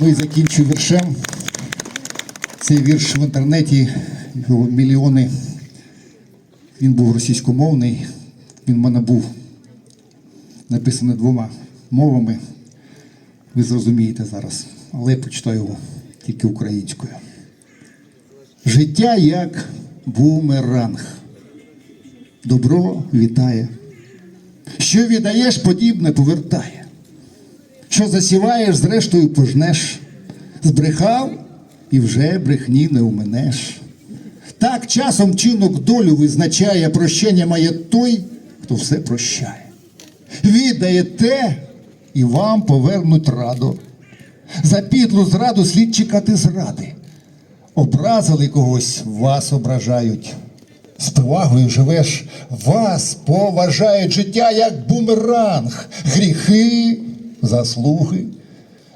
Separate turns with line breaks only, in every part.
Ну і закінчу віршем. Цей вірш в інтернеті, його мільйони. Він був російськомовний, він в мене був написаний двома мовами. Ви зрозумієте зараз, але я почитаю його тільки українською. Життя як бумеранг. Добро вітає. Що віддаєш, подібне повертає. Що засіваєш, зрештою пожнеш. Збрехав і вже брехні не уменеш. Так часом чинок долю визначає, прощення має той, хто все прощає. Віддає те, і вам повернуть раду. За підлу зраду слід чекати зради. Образили когось, вас ображають. З повагою живеш, вас поважають життя як бумеранг, гріхи, заслуги.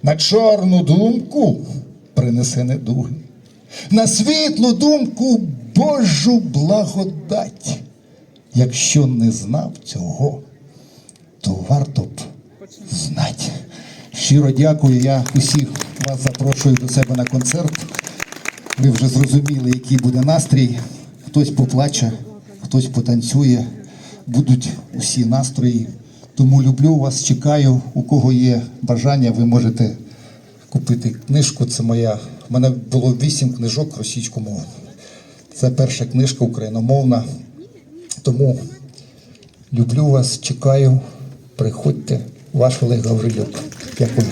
На чорну думку принесе недуги. На світлу думку Божу благодать. Якщо не знав цього, то варто б знати. Щиро дякую. Я усіх вас запрошую до себе на концерт. Ви вже зрозуміли, який буде настрій. Хтось поплаче, хтось потанцює. Будуть усі настрої. Тому люблю вас, чекаю. У кого є бажання, ви можете купити книжку. Це моя. У мене було вісім книжок російськомовних. Це перша книжка україномовна. Тому люблю вас, чекаю. Приходьте, ваш Олег Гаврилюк. Дякую.